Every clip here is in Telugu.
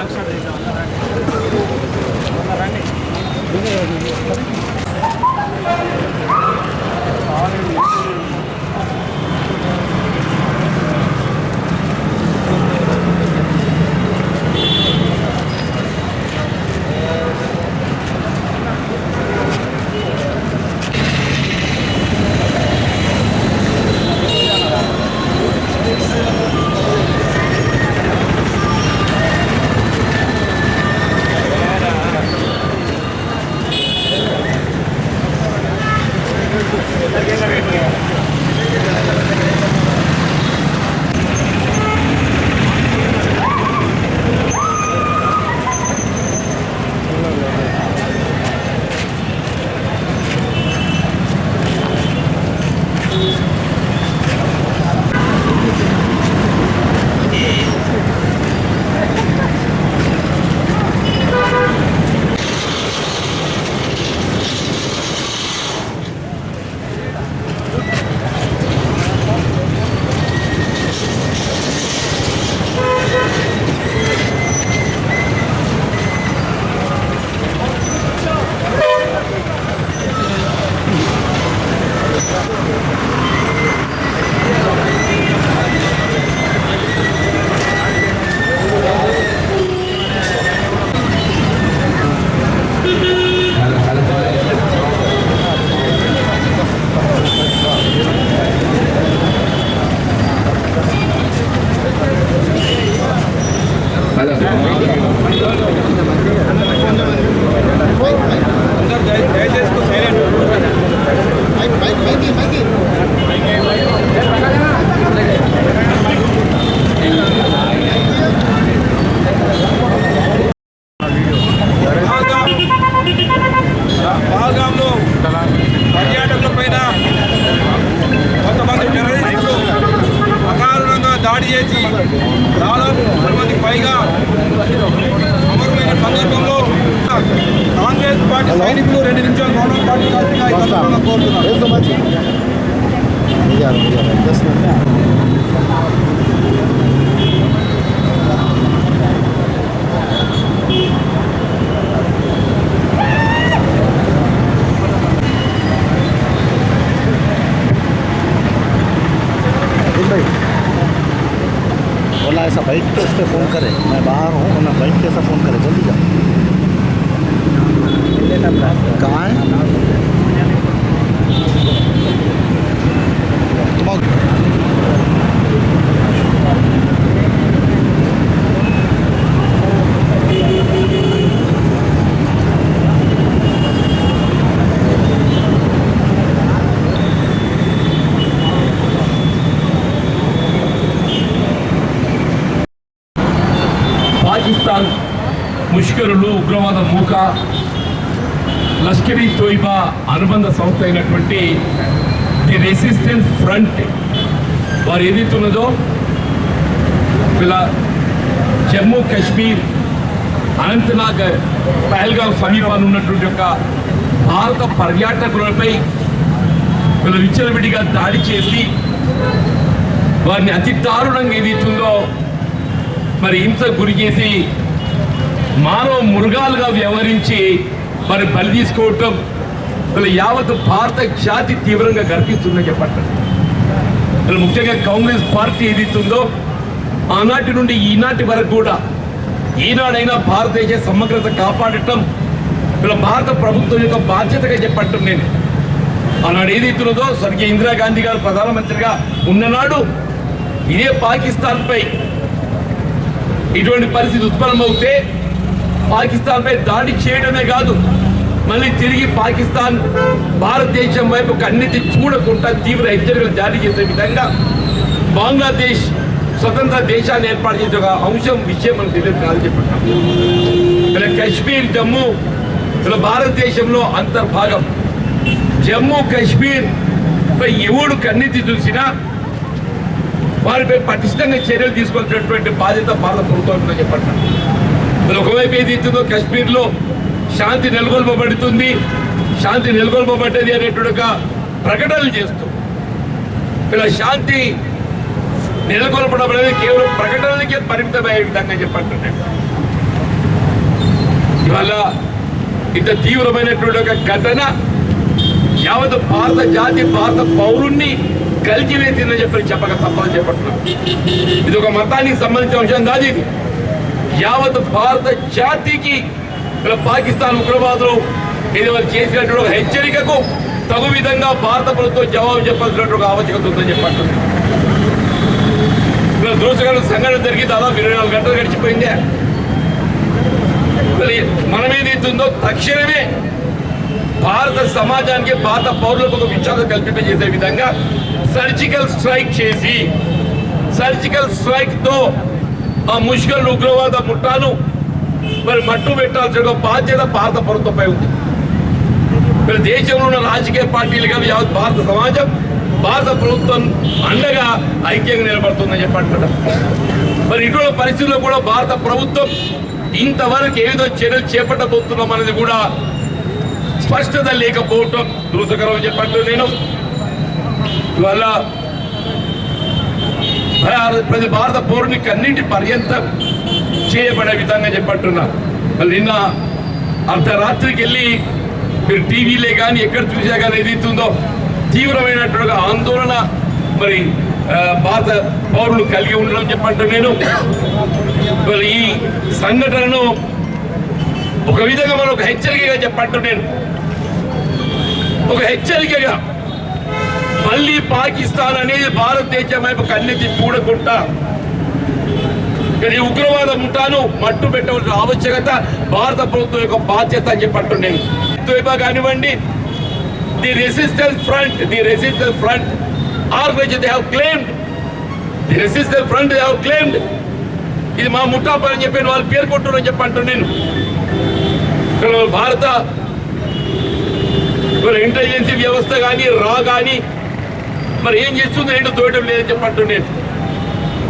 ಆಕ್ಷನ್ దాడి చేసి దాదాపు పది మందికి పైగా అమరులైన సందర్భంలో కాంగ్రెస్ పార్టీ సైనికులు రెండు నిమిషాలు గౌరవ పార్టీ కోరుతున్నారు. बाइक के उस पर फ़ोन करें। मैं बाहर हूँ वरना बाइक के ऐसा फ़ोन करें। जल्दी जाओ। कहाँ है? तुम ఉగ్రవాద మూక లష్కరీ తోయిబా అనుబంధ సంస్థ అయినటువంటి ది రెసిస్టెన్స్ ఫ్రంట్ వారు ఏదైతున్నదో ఇలా జమ్మూ కాశ్మీర్ అనంతనాగ్ పహల్గాం సమీపాన్ని ఉన్నటువంటి యొక్క భారత పర్యాటకులపై వీళ్ళు విచ్చలవిడిగా దాడి చేసి వారిని అతి దారుణంగా ఏదైతుందో మరి హింసకు గురి చేసి మానవ మృగాలుగా వ్యవహరించి మరి బలి తీసుకోవటం వీళ్ళ యావత్ భారత జాతి తీవ్రంగా గర్పిస్తుందని చెప్పండి వీళ్ళు ముఖ్యంగా కాంగ్రెస్ పార్టీ ఏదైతుందో ఆనాటి నుండి ఈనాటి వరకు కూడా ఈనాడైనా భారతదేశ సమగ్రత కాపాడటం వీళ్ళ భారత ప్రభుత్వం యొక్క బాధ్యతగా చెప్పటం నేను. ఆనాడు ఏదైతున్నదో స్వర్గీయ ఇందిరాగాంధీ గారు ప్రధానమంత్రిగా ఉన్ననాడు ఇదే పాకిస్తాన్పై ఇటువంటి పరిస్థితి ఉత్పన్నమవుతే పాకిస్తాన్పై దాడి చేయడమే కాదు మళ్ళీ తిరిగి పాకిస్తాన్ భారతదేశం వైపు కన్నెత్తి చూడకుండా తీవ్ర హెచ్చరికలు జారీ చేసే విధంగా బంగ్లాదేశ్ స్వతంత్ర దేశాన్ని ఏర్పాటు చేసే ఒక అంశం విషయం మనకు తెలియదు కాదని చెప్పండి. ఇలా కాశ్మీర్ జమ్మూ ఇలా భారతదేశంలో అంతర్భాగం. జమ్మూ కాశ్మీర్ పై ఎవడు కన్నెత్తి చూసినా వారిపై పటిష్టంగా చర్యలు తీసుకొచ్చినటువంటి బాధ్యత భారత ప్రభుత్వం ఉందని చెప్పండి. మరి ఒకవైపు ఏది కశ్మీర్లో కాశ్మీర్లో శాంతి నెలకొల్పబడుతుంది. శాంతి నెలకొల్పబడ్డది అనేటువంటి ఒక ప్రకటనలు చేస్తూ. ఇలా శాంతి నెలకొల్పడం అనేది కేవలం ప్రకటనలకే పరిమితమయ్యే విధంగా చెప్పండి ఇవాళ ఇంత తీవ్రమైనటువంటి ఒక ఘటన యావత్ భారత జాతి భారత పౌరుణ్ణి కలిచివేసిందని చెప్పి చెప్పక తప్పని చెప్పట్లేదు. ఇది ఒక మతానికి సంబంధించిన అంశం కాదు ఇది. యావత్ భారత జాతికి ఇలా పాకిస్తాన్ ఉగ్రవాదులు ఇది వాళ్ళు చేసినటువంటి ఒక హెచ్చరికకు తగు విధంగా భారత ప్రభుత్వం జవాబు చెప్పాల్సినటువంటి ఒక ఆవశ్యకత ఉందని చెప్పండి. ఇలా దూసగల సంఘటన జరిగి దాదాపు ఇరవై నాలుగు గంటలు గడిచిపోయిందే. మరి మనం ఏదైతుందో తక్షణమే భారత సమాజానికి భారత పౌరులకు ఒక విశ్వాసం కల్పింపజేసే విధంగా సర్జికల్ స్ట్రైక్ చేసి సర్జికల్ స్ట్రైక్తో ఆ ముష్కల్ ఉగ్రవాద ముఠాను మరి మట్టు పెట్టాల్సిన బాధ్యత భారత ప్రభుత్వంపై ఉంది. మరి దేశంలో ఉన్న రాజకీయ పార్టీలు కానీ యావత్ భారత సమాజం భారత ప్రభుత్వం అండగా ఐక్యంగా నిలబడుతుందని చెప్పంటున్నారు మరి ఇటువంటి పరిస్థితుల్లో కూడా భారత ప్రభుత్వం ఇంతవరకు ఏదో చర్యలు చేపట్టబోతున్నాం అనేది కూడా స్పష్టత లేకపోవటం దృతకరం అని చెప్పంటూ నేను. ఇవాళ ప్రతి భారత పౌరుని కన్నింటి పర్యంతం చేయబడే విధంగా చెప్పంటున్నా నిన్న అర్ధరాత్రికి వెళ్ళి మీరు టీవీలే కానీ ఎక్కడ చూసా కానీ ఏదైతుందో తీవ్రమైనటువంటి ఆందోళన మరి భారత పౌరులు కలిగి ఉండడం చెప్పట్టు నేను. మరి ఈ సంఘటనను ఒక విధంగా మనం ఒక హెచ్చరికగా చెప్పట్టు నేను. ఒక హెచ్చరికగా మళ్ళీ పాకిస్తాన్ అనేది భారతదేశం వైపు కన్నెత్తి చూడకుండా ఇక్కడ ఈ ఉగ్రవాద ముఠాను మట్టు పెట్టవలసిన ఆవశ్యకత భారత ప్రభుత్వం యొక్క బాధ్యత అని చెప్పట్టు నేను వైపు కానివ్వండి the resistance front the resistance front organise they have claimed the resistance front they have claimed. ఇది మా ముఠా పని అని చెప్పి వాళ్ళు పేర్కొంటున్నారని చెప్పంటు నేను ఇక్కడ భారత ఇంటెలిజెన్సీ వ్యవస్థ కానీ రా కానీ మరి ఏం చేస్తుందో ఏంటో తోయడం లేదని చెప్పట్టు నేను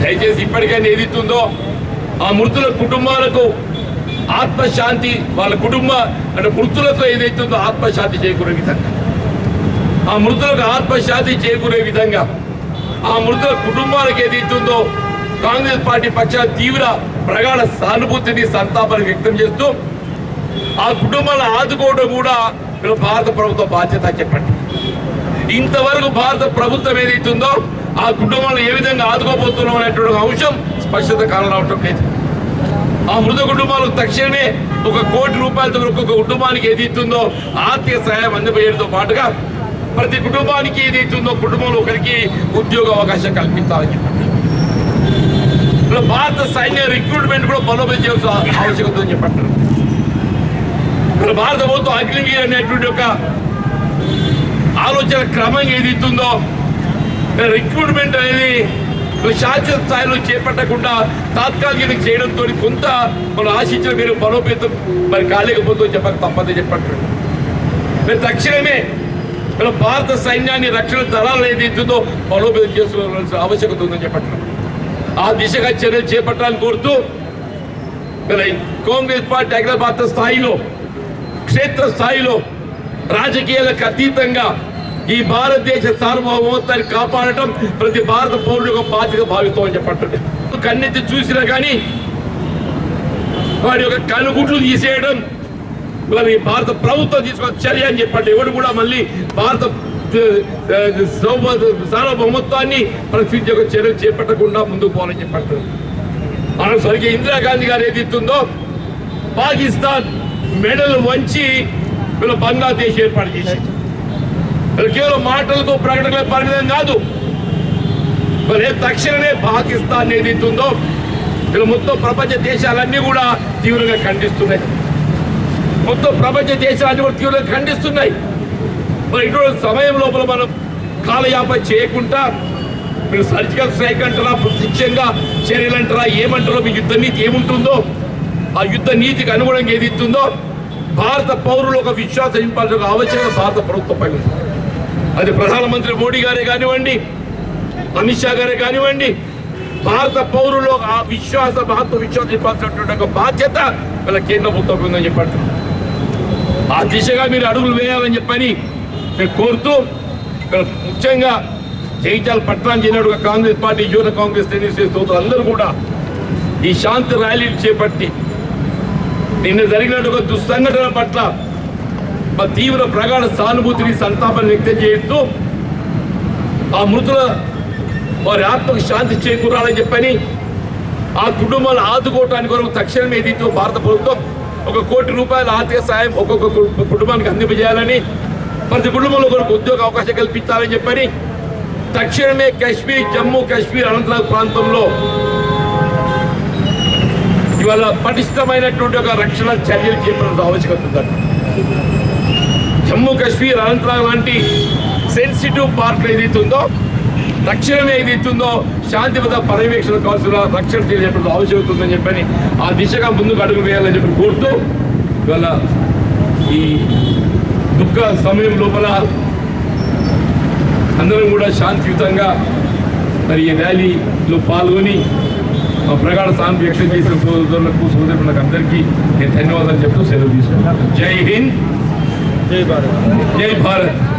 దయచేసి ఇప్పటికైనా ఏదిస్తుందో ఆ మృతుల కుటుంబాలకు ఆత్మశాంతి వాళ్ళ కుటుంబ అంటే మృతులతో ఏదైతుందో ఆత్మశాంతి చేకూరే విధంగా. ఆ మృతులకు ఆత్మశాంతి చేకూరే విధంగా ఆ మృతుల కుటుంబాలకు ఏదైతుందో కాంగ్రెస్ పార్టీ పక్షాన తీవ్ర ప్రగాఢ సానుభూతిని సంతాపాన్ని వ్యక్తం చేస్తూ ఆ కుటుంబాలను ఆదుకోవడం కూడా వీళ్ళ భారత ప్రభుత్వ బాధ్యత చెప్పండి. ఇంతవరకు భారత ప్రభుత్వం ఏదైతుందో ఆ కుటుంబాలను ఏ విధంగా ఆదుకోబోతున్నాం అనేటువంటి అంశం స్పష్టత కారణం లేదు. ఆ మృత కుటుంబాలకు తక్షణమే ఒక కోటి రూపాయలతో ఒక్కొక్క కుటుంబానికి ఏది ఇస్తుందో ఆర్థిక సహాయం అందజేయడంతో పాటుగా ప్రతి కుటుంబానికి ఏదైతుందో కుటుంబంలో ఒకరికి ఉద్యోగ అవకాశం కల్పించాలని చెప్పండి. భారత సైన్య రిక్రూట్మెంట్ కూడా బలోపేతం చేయాల్సిన ఆవశ్యకత అని చెప్పంటారు భారత ప్రభుత్వం అగ్నివీర్ అనేటువంటి ఒక ఆలోచన క్రమం ఏది ఇస్తుందో రిక్రూట్మెంట్ అనేది శాశ్వత స్థాయిలో చేపట్టకుండా తాత్కాలికంగా చేయడంతో కొంత మనం ఆశించిన మీరు బలోపేతం మరి కాలేకపోతే చెప్పక తప్పదని చెప్పట్టు మీరు తక్షణమే మన భారత సైన్యాన్ని రక్షణ దళాలు ఏది ఇస్తుందో బలోపేతం చేసుకోవాల్సిన ఆవశ్యకత ఉందని చెప్పట్టు ఆ దిశగా చర్యలు చేపట్టాలని కోరుతూ మరి కాంగ్రెస్ పార్టీ అఖిల భారత స్థాయిలో క్షేత్ర స్థాయిలో రాజకీయాలకు అతీతంగా ఈ భారతదేశ సార్వభౌమత్వాన్ని కాపాడటం ప్రతి భారత పౌరుడు యొక్క బాధ్యత భావిస్తామని చెప్పండి కన్నెత్తి చూసినా కానీ వాడి యొక్క కనుగుట్లు తీసేయడం మరి భారత ప్రభుత్వం తీసుకున్న చర్య అని చెప్పండి ఎవడు కూడా మళ్ళీ భారత సార్వభౌమత్వాన్ని ప్రశ్నించే ఒక చర్యలు చేపట్టకుండా ముందుకు పోవాలని చెప్పండి మనం సరిగ్గా ఇందిరాగాంధీ గారు ఏదిస్తుందో పాకిస్తాన్ మెడల్ వంచి బంగ్లాదేశ్ ఏర్పాటు చేసింది. కేవలం మాటలతో ప్రకటనలే పరిమితం కాదు. మరి తక్షణమే పాకిస్తాన్ ఏది ఇస్తుందో మొత్తం ప్రపంచ దేశాలన్నీ కూడా తీవ్రంగా ఖండిస్తున్నాయి. మొత్తం ప్రపంచ దేశాలన్నీ కూడా తీవ్రంగా ఖండిస్తున్నాయి. మరి ఇటువంటి సమయం లోపల మనం కాలయాపన చేయకుండా మీరు సర్జికల్ స్ట్రైక్ అంటారా ప్రత్యక్షంగా చర్యలు అంటారా ఏమంటారో మీ యుద్ధ నీతి ఏముంటుందో ఆ యుద్ధ నీతికి అనుగుణంగా ఏది ఇస్తుందో భారత పౌరులు ఒక విశ్వాసం ఇంపాల్సిన ఒక ఆవశ్యకత భారత ప్రభుత్వంపై ఉంది. అది ప్రధానమంత్రి మోడీ గారే కానివ్వండి అమిత్ షా గారే కానివ్వండి భారత పౌరులు ఆ విశ్వాస భారత విశ్వాసం ఇవ్వాల్సినటువంటి ఒక బాధ్యత వీళ్ళ కేంద్ర ప్రభుత్వం ఉందని చెప్పారు. ఆ దిశగా మీరు అడుగులు వేయాలని చెప్పని మేము కోరుతూ ముఖ్యంగా జగిత్యాల పట్టణం చెందిన కాంగ్రెస్ పార్టీ యువత కాంగ్రెస్ టెన్నిస్ అందరూ కూడా ఈ శాంతి ర్యాలీలు చేపట్టి నిన్న జరిగినట్టు ఒక దుస్సంఘటన పట్ల మా తీవ్ర ప్రగాఢ సానుభూతిని సంతాపాన్ని వ్యక్తం చేస్తూ ఆ మృతుల వారి ఆత్మకు శాంతి చేకూరాలని చెప్పని ఆ కుటుంబాలను ఆదుకోవటానికి కొరకు తక్షణమే దీంతో భారత ప్రభుత్వం ఒక కోటి రూపాయల ఆర్థిక సాయం ఒక్కొక్క కుటుంబానికి అందింపజేయాలని ప్రతి కుటుంబంలో కొరకు ఉద్యోగ అవకాశం కల్పించాలని చెప్పని తక్షణమే కాశ్మీర్ జమ్మూ కాశ్మీర్ అనంతనాగ్ ప్రాంతంలో ఇవాళ పటిష్టమైనటువంటి ఒక రక్షణ చర్యలు చేపట్టాల్సిన ఆవశ్యకత ఉందండి. జమ్మూ కాశ్మీర్ అనంతనాగ్ లాంటి సెన్సిటివ్ పార్క్ ఏదైతే ఉందో రక్షణ ఏదైతే ఉందో శాంతి భద్ర పర్యవేక్షణ కావాల్సిన రక్షణ చేయాల్సిన ఆవశ్యకత ఉందని చెప్పని ఆ దిశగా ముందుకు అడుగు వేయాలని చెప్పి కోరుతూ ఇవాళ ఈ దుఃఖ సమయం లోపల అందరం కూడా శాంతియుతంగా మరి ఈ ర్యాలీలో పాల్గొని ప్రగాఢ సాను వ్యక్తం చేసిన సోదరులకు సోదరులకు అందరికీ నేను ధన్యవాదాలు చెప్తూ సెలవు తీసుకున్నాను జై హింద్. జై భారత్ జై భారత్